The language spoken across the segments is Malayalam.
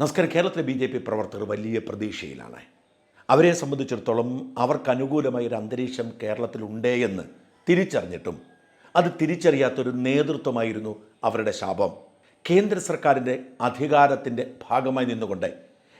നമസ്കാരം. കേരളത്തിലെ ബി ജെ പി പ്രവർത്തകർ വലിയ പ്രതീക്ഷയിലാണ്. അവരെ സംബന്ധിച്ചിടത്തോളം അവർക്ക് അനുകൂലമായ ഒരു അന്തരീക്ഷം കേരളത്തിലുണ്ടേ എന്ന് തിരിച്ചറിഞ്ഞിട്ടും അത് തിരിച്ചറിയാത്തൊരു നേതൃത്വമായിരുന്നു അവരുടെ ശാപം. കേന്ദ്ര സർക്കാരിന്റെ അധികാരത്തിന്റെ ഭാഗമായി നിന്നുകൊണ്ട്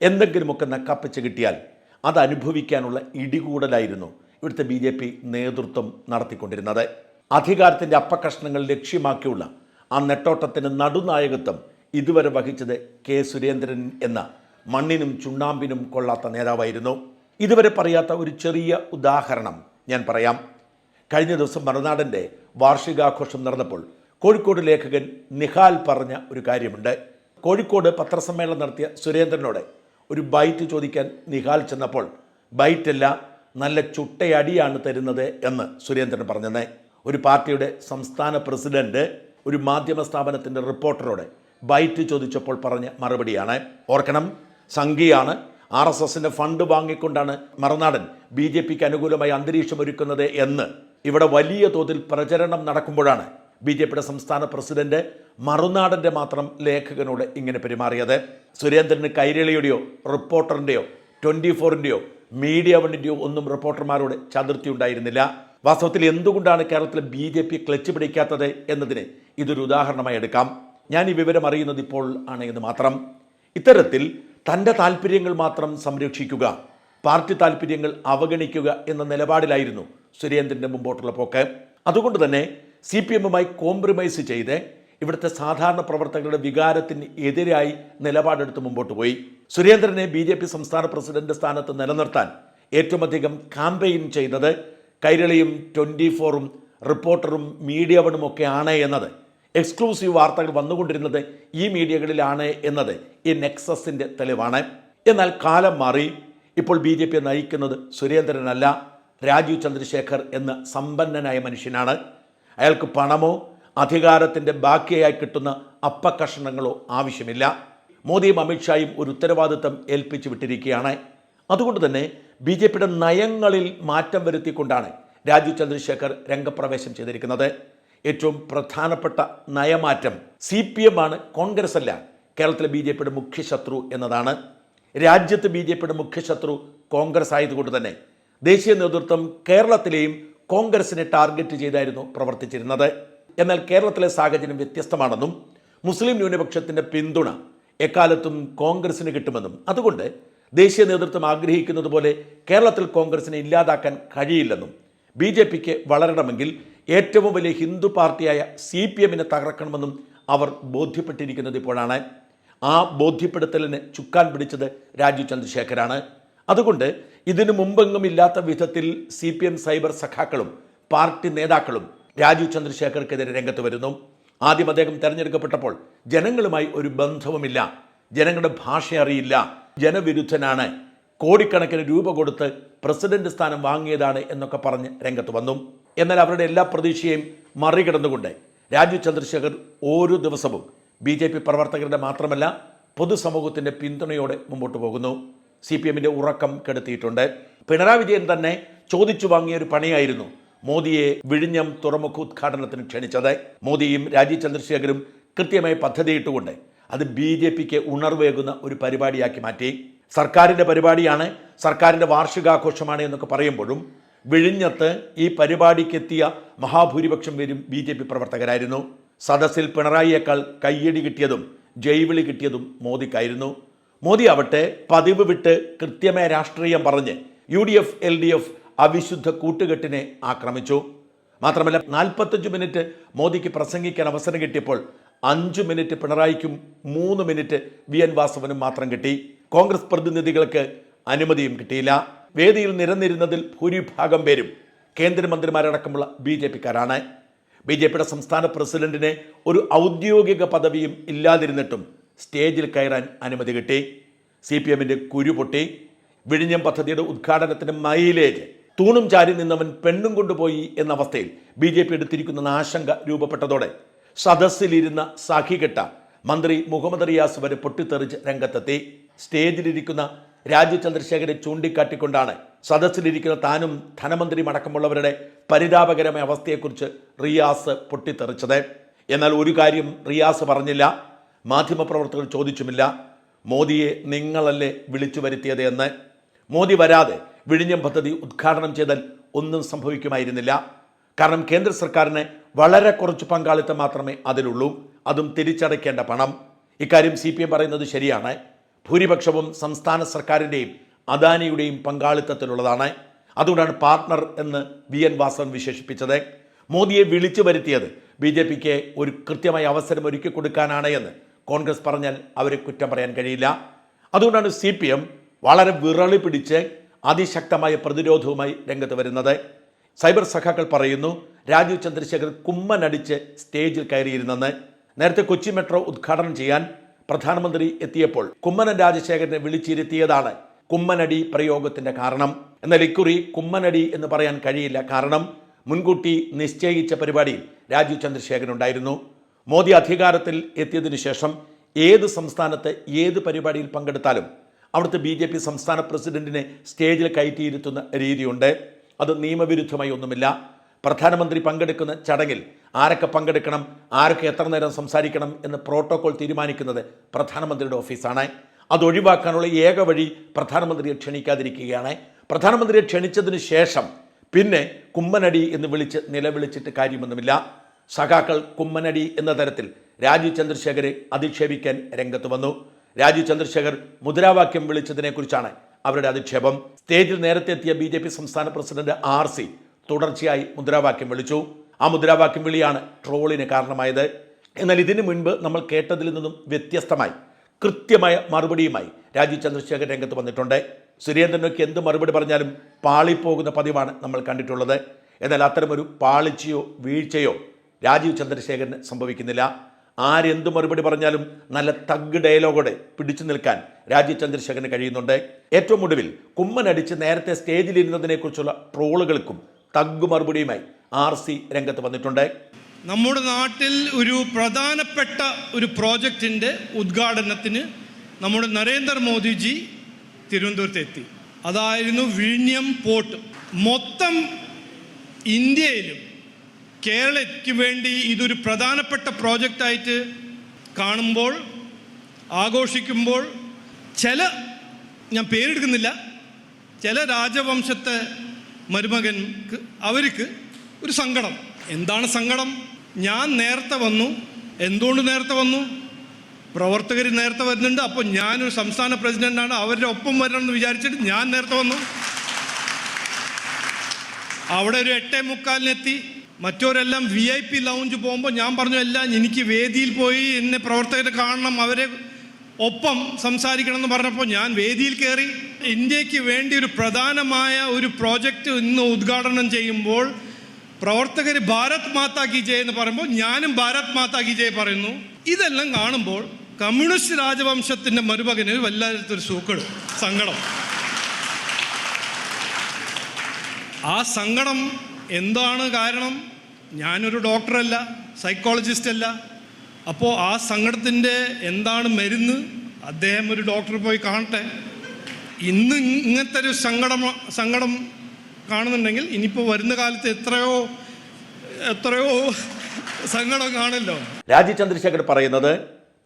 എന്തെങ്കിലുമൊക്കെ നക്കാപ്പിച്ച് കിട്ടിയാൽ അത് അനുഭവിക്കാനുള്ള ഇടികൂടലായിരുന്നു ഇവിടുത്തെ ബി ജെ പി നേതൃത്വം നടത്തിക്കൊണ്ടിരുന്നത്. അധികാരത്തിന്റെ അപ്പകഷ്ണങ്ങൾ ലക്ഷ്യമാക്കിയുള്ള ആ നെട്ടോട്ടത്തിന് നടുനായകത്വം ഇതുവരെ വഹിച്ചത് കെ സുരേന്ദ്രൻ എന്ന മണ്ണിനും ചുണ്ണാമ്പിനും കൊള്ളാത്ത നേതാവായിരുന്നു. ഇതുവരെ പറയാത്ത ഒരു ചെറിയ ഉദാഹരണം ഞാൻ പറയാം. കഴിഞ്ഞ ദിവസം മറുനാടന്റെ വാർഷികാഘോഷം നടന്നപ്പോൾ കോഴിക്കോട് ലേഖകൻ നിഹാൽ പറഞ്ഞ ഒരു കാര്യമുണ്ട്. കോഴിക്കോട് പത്രസമ്മേളനം നടത്തിയ സുരേന്ദ്രനോട് ഒരു ബൈറ്റ് ചോദിക്കാൻ നിഹാൽ ചെന്നപ്പോൾ ബൈറ്റല്ല നല്ല ചുട്ടയടിയാണ് തരുന്നത് എന്ന് സുരേന്ദ്രൻ പറഞ്ഞത് ഒരു പാർട്ടിയുടെ സംസ്ഥാന പ്രസിഡന്റ് ഒരു മാധ്യമ സ്ഥാപനത്തിന്റെ റിപ്പോർട്ടറോട് ബൈറ്റ് ചോദിച്ചപ്പോൾ പറഞ്ഞ മറുപടിയാണ്. ഓർക്കണം സംഘിയാണ് ആർ എസ് എസിന്റെ ഫണ്ട് വാങ്ങിക്കൊണ്ടാണ് മറുനാടൻ ബി ജെ പിക്ക് അനുകൂലമായി അന്തരീക്ഷം ഒരുക്കുന്നത് എന്ന്. ഇവിടെ വലിയ തോതിൽ പ്രചരണം നടക്കുമ്പോഴാണ് ബി ജെ പിയുടെ സംസ്ഥാന പ്രസിഡന്റ് മറുനാടന്റെ മാത്രം ലേഖകനോട് ഇങ്ങനെ പെരുമാറിയത്. സുരേന്ദ്രന് കൈരളിയുടെയോ റിപ്പോർട്ടറിന്റെയോ ട്വന്റി ഫോറിന്റെയോ മീഡിയ വണ്ണിന്റെയോ ഒന്നും റിപ്പോർട്ടർമാരോട് ചതുർത്ഥി ഉണ്ടായിരുന്നില്ല. വാസ്തവത്തിൽ എന്തുകൊണ്ടാണ് കേരളത്തിലെ ബി ജെ പി ക്ലച്ച് പിടിക്കാത്തത് എന്നതിന് ഇതൊരു ഉദാഹരണമായി എടുക്കാം. ഞാൻ ഈ വിവരം അറിയുന്നത് ഇപ്പോൾ ആണ് എന്ന് മാത്രം. ഇത്തരത്തിൽ തന്റെ താല്പര്യങ്ങൾ മാത്രം സംരക്ഷിക്കുക പാർട്ടി താല്പര്യങ്ങൾ അവഗണിക്കുക എന്ന നിലപാടിലായിരുന്നു സുരേന്ദ്രന്റെ മുമ്പോട്ടുള്ള പോക്ക്. അതുകൊണ്ട് തന്നെ സി പി എമ്മുമായി കോംപ്രമൈസ് ചെയ്ത് ഇവിടുത്തെ സാധാരണ പ്രവർത്തകരുടെ വികാരത്തിന് എതിരായി നിലപാടെടുത്ത് മുമ്പോട്ട് പോയി. സുരേന്ദ്രനെ ബി ജെ പി സംസ്ഥാന പ്രസിഡന്റ് സ്ഥാനത്ത് നിലനിർത്താൻ ഏറ്റവും അധികം ക്യാമ്പയിൻ ചെയ്തത് കൈരളിയും ട്വന്റി ഫോറും റിപ്പോർട്ടറും മീഡിയവണും ഒക്കെ ആണ് എന്നത്. എക്സ്ക്ലൂസീവ് വാർത്തകൾ വന്നുകൊണ്ടിരുന്നത് ഈ മീഡിയകളിലാണ് എന്നത് ഈ നെക്സസിന്റെ തെളിവാണ്. എന്നാൽ കാലം മാറി. ഇപ്പോൾ ബി ജെ പി നയിക്കുന്നത് സുരേന്ദ്രനല്ല രാജീവ് ചന്ദ്രശേഖർ എന്ന സമ്പന്നനായ മനുഷ്യനാണ്. അയാൾക്ക് പണമോ അധികാരത്തിന്റെ ബാക്കിയായി കിട്ടുന്ന അപ്പക്കഷണങ്ങളോ ആവശ്യമില്ല. മോദിയും അമിത്ഷായും ഒരു ഉത്തരവാദിത്തം ഏൽപ്പിച്ചു വിട്ടിരിക്കുകയാണ്. അതുകൊണ്ട് തന്നെ ബി ജെ പിയുടെ നയങ്ങളിൽ മാറ്റം വരുത്തിക്കൊണ്ടാണ് രാജീവ് ചന്ദ്രശേഖർ രംഗപ്രവേശം ചെയ്തിരിക്കുന്നത്. ഏറ്റവും പ്രധാനപ്പെട്ട നയമാറ്റം സി പി എം ആണ് കോൺഗ്രസ് അല്ല കേരളത്തിലെ ബി ജെ പിയുടെ മുഖ്യശത്രു എന്നതാണ്. രാജ്യത്ത് ബി ജെ പിയുടെ മുഖ്യശത്രു കോൺഗ്രസ് ആയതുകൊണ്ട് തന്നെ ദേശീയ നേതൃത്വം കേരളത്തിലെയും കോൺഗ്രസിനെ ടാർഗറ്റ് ചെയ്തായിരുന്നു പ്രവർത്തിച്ചിരുന്നത്. എന്നാൽ കേരളത്തിലെ സാഹചര്യം വ്യത്യസ്തമാണെന്നും മുസ്ലിം ന്യൂനപക്ഷത്തിന്റെ പിന്തുണ എക്കാലത്തും കോൺഗ്രസിന് കിട്ടുമെന്നും അതുകൊണ്ട് ദേശീയ നേതൃത്വം ആഗ്രഹിക്കുന്നത് പോലെ കേരളത്തിൽ കോൺഗ്രസിനെ ഇല്ലാതാക്കാൻ കഴിയില്ലെന്നും ബി ജെ പിക്ക് വളരണമെങ്കിൽ ഏറ്റവും വലിയ ഹിന്ദു പാർട്ടിയായ സി പി എമ്മിനെ തകർക്കണമെന്നും അവർ ബോധ്യപ്പെട്ടിരിക്കുന്നത് ഇപ്പോഴാണ്. ആ ബോധ്യപ്പെടുത്തലിന് ചുക്കാൻ പിടിച്ചത് രാജീവ് ചന്ദ്രശേഖരാണ്. അതുകൊണ്ട് ഇതിനു മുമ്പെങ്ങും ഇല്ലാത്ത വിധത്തിൽ സി പി എം സൈബർ സഖാക്കളും പാർട്ടി നേതാക്കളും രാജീവ് ചന്ദ്രശേഖർക്കെതിരെ രംഗത്ത് വരുന്നു. ആദ്യം അദ്ദേഹം തെരഞ്ഞെടുക്കപ്പെട്ടപ്പോൾ ജനങ്ങളുമായി ഒരു ബന്ധവുമില്ല. ജനങ്ങളുടെ ഭാഷ അറിയില്ല. ജനവിരുദ്ധനാണ്. കോടിക്കണക്കിന് രൂപ കൊടുത്ത് പ്രസിഡന്റ് സ്ഥാനം വാങ്ങിയതാണ് എന്നൊക്കെ പറഞ്ഞ് രംഗത്ത് വന്നു. എന്നാൽ അവരുടെ എല്ലാ പ്രതീക്ഷയും മറികടന്നുകൊണ്ട് രാജു ചന്ദ്രശേഖർ ഓരോ ദിവസവും ബി ജെ പി പ്രവർത്തകരുടെ മാത്രമല്ല പൊതുസമൂഹത്തിന്റെ പിന്തുണയോടെ മുമ്പോട്ട് പോകുന്നു. സി പി എമ്മിന്റെ ഉറക്കം കെടുത്തിയിട്ടുണ്ട്. പിണറായി വിജയൻ തന്നെ ചോദിച്ചു വാങ്ങിയ ഒരു പണിയായിരുന്നു മോദിയെ വിഴിഞ്ഞം തുറമുഖ ഉദ്ഘാടനത്തിന് ക്ഷണിച്ചത്. മോദിയും രാജീവ് ചന്ദ്രശേഖരും കൃത്യമായി പദ്ധതിയിട്ടുകൊണ്ട് അത് ബി ജെ പിക്ക് ഉണർവേകുന്ന ഒരു പരിപാടിയാക്കി മാറ്റി. സർക്കാരിന്റെ പരിപാടിയാണ് സർക്കാരിന്റെ വാർഷികാഘോഷമാണ് എന്നൊക്കെ പറയുമ്പോഴും വിഴിഞ്ഞത്ത് ഈ പരിപാടിക്കെത്തിയ മഹാഭൂരിപക്ഷം പേരും ബി ജെ പി പ്രവർത്തകരായിരുന്നു. സദസ്സിൽ പിണറായിയേക്കാൾ കയ്യടി കിട്ടിയതും ജൈവിളി കിട്ടിയതും മോദിക്കായിരുന്നു. മോദി ആവട്ടെ പതിവ് വിട്ട് കൃത്യമായ രാഷ്ട്രീയം പറഞ്ഞ് U D F L D F അവിശുദ്ധ കൂട്ടുകെട്ടിനെ ആക്രമിച്ചു. മാത്രമല്ല നാൽപ്പത്തഞ്ച് മിനിറ്റ് മോദിക്ക് പ്രസംഗിക്കാൻ അവസരം കിട്ടിയപ്പോൾ അഞ്ച് മിനിറ്റ് പിണറായിക്കും മൂന്ന് മിനിറ്റ് വി എൻ വാസവനും മാത്രം കിട്ടി. കോൺഗ്രസ് പ്രതിനിധികൾക്ക് അനുമതിയും കിട്ടിയില്ല. വേദിയിൽ നിരന്നിരുന്നതിൽ ഭൂരിഭാഗം പേരും കേന്ദ്രമന്ത്രിമാരടക്കമുള്ള ബി ജെ പിക്കാരാണ്. ബി ജെ പിയുടെ സംസ്ഥാന പ്രസിഡന്റിനെ ഒരു ഔദ്യോഗിക പദവിയും ഇല്ലാതിരുന്നിട്ടും സ്റ്റേജിൽ കയറാൻ അനുമതി കിട്ടി. സി പി എമ്മിന്റെ കുരുപൊട്ടി വിഴിഞ്ഞം പദ്ധതിയുടെ ഉദ്ഘാടനത്തിന് മൈലേജ്. തൂണും ചാരി നിന്നവൻ പെണ്ണും കൊണ്ടുപോയി എന്ന അവസ്ഥയിൽ ബി ജെ പി എടുത്തിരിക്കുന്ന ആശങ്ക രൂപപ്പെട്ടതോടെ സദസ്സിലിരുന്ന സഖികെട്ട മന്ത്രി മുഹമ്മദ് റിയാസ് വരെ പൊട്ടിത്തെറിച്ച് രംഗത്തെത്തി. സ്റ്റേജിലിരിക്കുന്ന രാജീവ് ചന്ദ്രശേഖരെ ചൂണ്ടിക്കാട്ടിക്കൊണ്ടാണ് സദസ്സിലിരിക്കുന്ന താനും ധനമന്ത്രിയും അടക്കമുള്ളവരുടെ പരിതാപകരമായ അവസ്ഥയെക്കുറിച്ച് റിയാസ് പൊട്ടിത്തെറിച്ചത്. എന്നാൽ ഒരു കാര്യം റിയാസ് പറഞ്ഞില്ല മാധ്യമപ്രവർത്തകർ ചോദിച്ചുമില്ല. മോദിയെ നിങ്ങളല്ലേ വിളിച്ചു വരുത്തിയത് എന്ന്. മോദി വരാതെ വിഴിഞ്ഞം പദ്ധതി ഉദ്ഘാടനം ചെയ്താൽ ഒന്നും സംഭവിക്കുമായിരുന്നില്ല. കാരണം കേന്ദ്ര സർക്കാരിന് വളരെ കുറച്ച് പങ്കാളിത്തം മാത്രമേ അതിലുള്ളൂ. അതും തിരിച്ചടയ്ക്കേണ്ട പണം. ഇക്കാര്യം സി പി എം പറയുന്നത് ശരിയാണ്. ഭൂരിപക്ഷവും സംസ്ഥാന സർക്കാരിന്റെയും അദാനിയുടെയും പങ്കാളിത്തത്തിലുള്ളതാണ്. അതുകൊണ്ടാണ് പാർട്ണർ എന്ന് വി എൻ വാസവൻ വിശേഷിപ്പിച്ചത്. മോദിയെ വിളിച്ചു വരുത്തിയത് ബി ജെ പിക്ക് ഒരു കൃത്യമായ അവസരം ഒരുക്കി കൊടുക്കാനാണ് എന്ന് കോൺഗ്രസ് പറഞ്ഞാൽ അവരെ കുറ്റം പറയാൻ കഴിയില്ല. അതുകൊണ്ടാണ് സി പി എം വളരെ വിറളി പിടിച്ച് അതിശക്തമായ പ്രതിരോധവുമായി രംഗത്ത് വരുന്നത്. സൈബർ സഖാക്കൾ പറയുന്നു രാജീവ് ചന്ദ്രശേഖർ കുമ്മനടിച്ച് സ്റ്റേജിൽ കയറിയിരുന്നെന്ന്. നേരത്തെ കൊച്ചി മെട്രോ ഉദ്ഘാടനം ചെയ്യാൻ പ്രധാനമന്ത്രി എത്തിയപ്പോൾ കുമ്മനം രാജശേഖരനെ വിളിച്ചിരുത്തിയതാണ് കുമ്മനടി പ്രയോഗത്തിന്റെ കാരണം. എന്നാൽ ഇക്കുറി കുമ്മനടി എന്ന് പറയാൻ കഴിയില്ല കാരണം മുൻകൂട്ടി നിശ്ചയിച്ച പരിപാടിയിൽ രാജീവ് ചന്ദ്രശേഖരൻ ഉണ്ടായിരുന്നു. മോദി അധികാരത്തിൽ എത്തിയതിനു ശേഷം ഏത് സംസ്ഥാനത്ത് ഏത് പരിപാടിയിൽ പങ്കെടുത്താലും അവിടുത്തെ ബി ജെ പി സംസ്ഥാന പ്രസിഡന്റിനെ സ്റ്റേജിൽ കയറ്റിയിരുത്തുന്ന രീതിയുണ്ട്. അത് നിയമവിരുദ്ധമായി ഒന്നുമില്ല. പ്രധാനമന്ത്രി പങ്കെടുക്കുന്ന ചടങ്ങിൽ ആരൊക്കെ പങ്കെടുക്കണം ആരൊക്കെ എത്ര നേരം സംസാരിക്കണം എന്ന് പ്രോട്ടോകോൾ തീരുമാനിക്കുന്നത് പ്രധാനമന്ത്രിയുടെ ഓഫീസാണ്. അത് ഒഴിവാക്കാനുള്ള ഏക വഴി പ്രധാനമന്ത്രിയെ ക്ഷണിക്കാതിരിക്കുകയാണ്. പ്രധാനമന്ത്രിയെ ക്ഷണിച്ചതിന് ശേഷം പിന്നെ കുമ്മനടി എന്ന് വിളിച്ച് നിലവിളിച്ചിട്ട് കാര്യമൊന്നുമില്ല. സഖാക്കൾ കുമ്മനടി എന്ന തരത്തിൽ രാജീവ് ചന്ദ്രശേഖരെ അധിക്ഷേപിക്കാൻ രംഗത്ത് വന്നു. രാജീവ് ചന്ദ്രശേഖർ മുദ്രാവാക്യം വിളിച്ചതിനെക്കുറിച്ചാണ് അവരുടെ അധിക്ഷേപം. സ്റ്റേജിൽ നേരത്തെ എത്തിയ ബി സംസ്ഥാന പ്രസിഡന്റ് ആർ തുടർച്ചയായി മുദ്രാവാക്യം വിളിച്ചു. ആ മുദ്രാവാക്യം വിളിയാണ് ട്രോളിന് കാരണമായത്. എന്നാൽ ഇതിനു മുൻപ് നമ്മൾ കേട്ടതിൽ നിന്നും വ്യത്യസ്തമായി കൃത്യമായ മറുപടിയുമായി രാജീവ് ചന്ദ്രശേഖർ രംഗത്ത് വന്നിട്ടുണ്ട്. സുരേന്ദ്രനൊക്കെ എന്ത് മറുപടി പറഞ്ഞാലും പാളിപ്പോകുന്ന പതിവാണ് നമ്മൾ കണ്ടിട്ടുള്ളത്. എന്നാൽ അത്തരമൊരു പാളിച്ചയോ വീഴ്ചയോ രാജീവ് ചന്ദ്രശേഖരന് സംഭവിക്കുന്നില്ല. ആരെന്ത് മറുപടി പറഞ്ഞാലും നല്ല തഗ് ഡയലോഗോടെ പിടിച്ചു നിൽക്കാൻ രാജീവ് ചന്ദ്രശേഖരന് കഴിയുന്നുണ്ട്. ഏറ്റവും ഒടുവിൽ കുമ്മനടിച്ച് നേരത്തെ സ്റ്റേജിലിരുന്നതിനെക്കുറിച്ചുള്ള ട്രോളുകൾക്കും തഗ് മറുപടിയുമായി ആർ സി രംഗത്ത് വന്നിട്ടുണ്ട്. നമ്മുടെ നാട്ടിൽ ഒരു പ്രധാനപ്പെട്ട ഒരു പ്രോജക്റ്റിന്റെ ഉദ്ഘാടനത്തിന് നമ്മുടെ നരേന്ദ്രമോദിജി തിരുവനന്തപുരത്ത് എത്തി. അതായിരുന്നു വിഴിഞ്ഞം പോർട്ട്. മൊത്തം ഇന്ത്യയിലും കേരളയ്ക്ക് വേണ്ടി ഇതൊരു പ്രധാനപ്പെട്ട പ്രോജക്റ്റായിട്ട് കാണുമ്പോൾ ആഘോഷിക്കുമ്പോൾ ചില ഞാൻ പേരെടുക്കുന്നില്ല ചില രാജവംശത്തെ മരുമകൻക്ക് അവർക്ക് ഒരു സങ്കടം. എന്താണ് സങ്കടം? ഞാൻ നേരത്തെ വന്നു. എന്തുകൊണ്ട് നേരത്തെ വന്നു? പ്രവർത്തകർ നേരത്തെ വരുന്നുണ്ട്. അപ്പോൾ ഞാനൊരു സംസ്ഥാന പ്രസിഡന്റാണ്. അവരുടെ ഒപ്പം വരണം എന്ന് വിചാരിച്ചിട്ട് ഞാൻ നേരത്തെ വന്നു. അവിടെ ഒരു എട്ടേ മുക്കാലിനെത്തി. മറ്റവരെല്ലാം വി ഐ പി ലൗഞ്ച് പോകുമ്പോൾ ഞാൻ പറഞ്ഞു എല്ലാം എനിക്ക് വേദിയിൽ പോയി. എന്നെ പ്രവർത്തകരെ കാണണം. അവരെ ഒപ്പം സംസാരിക്കണം എന്ന് പറഞ്ഞപ്പോൾ ഞാൻ വേദിയിൽ കയറി ഇന്ത്യയ്ക്ക് വേണ്ടി ഒരു പ്രധാനമായ ഒരു പ്രോജക്റ്റ് ഇന്ന് ഉദ്ഘാടനം ചെയ്യുമ്പോൾ പ്രവർത്തകർ ഭാരത് മാതാ കി ജയ് എന്ന് പറയുമ്പോൾ ഞാനും ഭാരത് മാതാ കി ജയ് പറയുന്നു. ഇതെല്ലാം കാണുമ്പോൾ കമ്മ്യൂണിസ്റ്റ് രാജവംശത്തിന്റെ മരുമകന് വല്ലാത്തൊരു സൂക്കട് സങ്കടം. ആ സങ്കടം എന്താണ് കാരണം? ഞാനൊരു ഡോക്ടറല്ല സൈക്കോളജിസ്റ്റല്ല അപ്പോൾ ആ സങ്കടത്തിന്റെ എന്താണ് മരുന്ന്? അദ്ദേഹം ഒരു ഡോക്ടറെ പോയി കാണട്ടെ. ഇന്ന് ഇങ്ങനത്തെ ഒരു സങ്കടം സങ്കടം കാണുന്നുണ്ടെങ്കിൽ ഇനിയിപ്പോൾ വരുന്ന കാലത്ത് എത്രയോ എത്രയോ സങ്കടം കാണല്ലോ രാജീവ് ചന്ദ്രശേഖർ പറയുന്നത്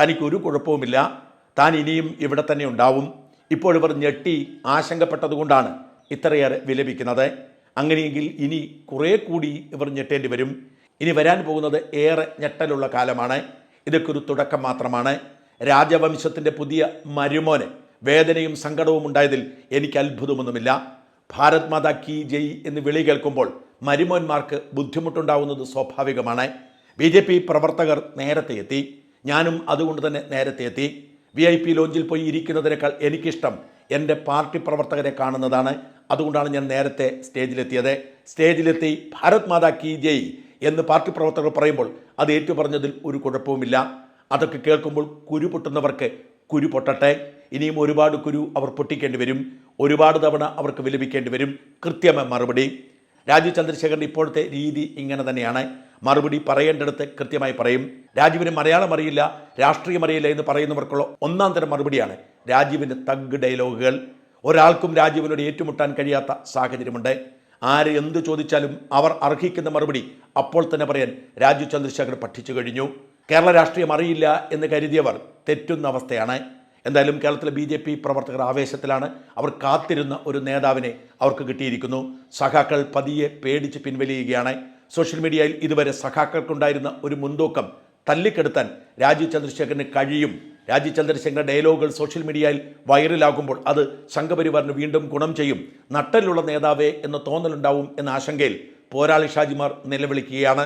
തനിക്കൊരു കുഴപ്പവുമില്ല. താൻ ഇനിയും ഇവിടെ തന്നെ ഉണ്ടാവും. ഇപ്പോൾ ഇവർ ഞെട്ടി ആശങ്കപ്പെട്ടതുകൊണ്ടാണ് ഇത്രയേറെ വിലപിക്കുന്നത്. അങ്ങനെയെങ്കിൽ ഇനി കുറേ കൂടി ഇവർ ഞെട്ടേണ്ടി വരും. ഇനി വരാൻ പോകുന്നത് ഏറെ ഞെട്ടലുള്ള കാലമാണ്. ഇതൊക്കെ ഒരു തുടക്കം മാത്രമാണ്. രാജവംശത്തിന്റെ പുതിയ മരുമോന് വേദനയും സങ്കടവും ഉണ്ടായതിൽ എനിക്ക് അത്ഭുതമൊന്നുമില്ല. ഭാരത് മാതാ കി ജയ് എന്ന് വിളി കേൾക്കുമ്പോൾ മരുമോന്മാർക്ക് ബുദ്ധിമുട്ടുണ്ടാവുന്നത് സ്വാഭാവികമാണ്. ബി ജെ പി പ്രവർത്തകർ നേരത്തെ എത്തി. ഞാനും അതുകൊണ്ട് തന്നെ നേരത്തെ എത്തി. വി ഐ പി ലോഞ്ചിൽ പോയി ഇരിക്കുന്നതിനേക്കാൾ എനിക്കിഷ്ടം എന്റെ പാർട്ടി പ്രവർത്തകരെ കാണുന്നതാണ്. അതുകൊണ്ടാണ് ഞാൻ നേരത്തെ സ്റ്റേജിലെത്തിയത്. സ്റ്റേജിലെത്തി ഭാരത് മാതാ കി ജയ് എന്ന് പാർട്ടി പ്രവർത്തകർ പറയുമ്പോൾ അത് ഏറ്റുപറഞ്ഞതിൽ ഒരു കുഴപ്പവുമില്ല. അതൊക്കെ കേൾക്കുമ്പോൾ കുരു പൊട്ടുന്നവർക്ക് കുരു പൊട്ടട്ടെ. ഇനിയും ഒരുപാട് കുരു അവർ പൊട്ടിക്കേണ്ടി വരും. ഒരുപാട് തവണ അവർക്ക് വിലപിക്കേണ്ടി വരും. കൃത്യമായ മറുപടി. രാജീവ് ചന്ദ്രശേഖരന്റെ ഇപ്പോഴത്തെ രീതി ഇങ്ങനെ തന്നെയാണ്. മറുപടി പറയേണ്ടടുത്ത് കൃത്യമായി പറയും. രാജീവിന് മലയാളം അറിയില്ല രാഷ്ട്രീയം അറിയില്ല എന്ന് പറയുന്നവർക്കുള്ള ഒന്നാം തരം മറുപടിയാണ് രാജീവിന്റെ തഗ് ഡയലോഗുകൾ. ഒരാൾക്കും രാജീവിനോട് ഏറ്റുമുട്ടാൻ കഴിയാത്ത സാഹചര്യമുണ്ട്. ആര് എന്ത് ചോദിച്ചാലും അവർ അർഹിക്കുന്ന മറുപടി അപ്പോൾ തന്നെ പറയാൻ രാജു ചന്ദ്രശേഖർ പഠിച്ചു കഴിഞ്ഞു. കേരള രാഷ്ട്രീയം അറിയില്ല എന്ന് കരുതിയവർ തെറ്റുന്ന അവസ്ഥയാണ്. എന്തായാലും കേരളത്തിലെ ബി ജെ പി പ്രവർത്തകർ ആവേശത്തിലാണ്. അവർ കാത്തിരുന്ന ഒരു നേതാവിനെ അവർക്ക് കിട്ടിയിരിക്കുന്നു. സഖാക്കൾ പതിയെ പേടിച്ച് പിൻവലിയുകയാണ്. സോഷ്യൽ മീഡിയയിൽ ഇതുവരെ സഖാക്കൾക്കുണ്ടായിരുന്ന ഒരു മുൻതൂക്കം തല്ലിക്കെടുത്താൻ രാജീവ് ചന്ദ്രശേഖരന് കഴിയും. രാജീവ് ചന്ദ്രശേഖരന്റെ ഡയലോഗുകൾ സോഷ്യൽ മീഡിയയിൽ വൈറലാകുമ്പോൾ അത് സംഘപരിവാറിന് വീണ്ടും ഗുണം ചെയ്യും. നട്ടലുള്ള നേതാവേ എന്ന തോന്നലുണ്ടാവും എന്ന ആശങ്കയിൽ പോരാളി ഷാജിമാർ നിലവിളിക്കുകയാണ്.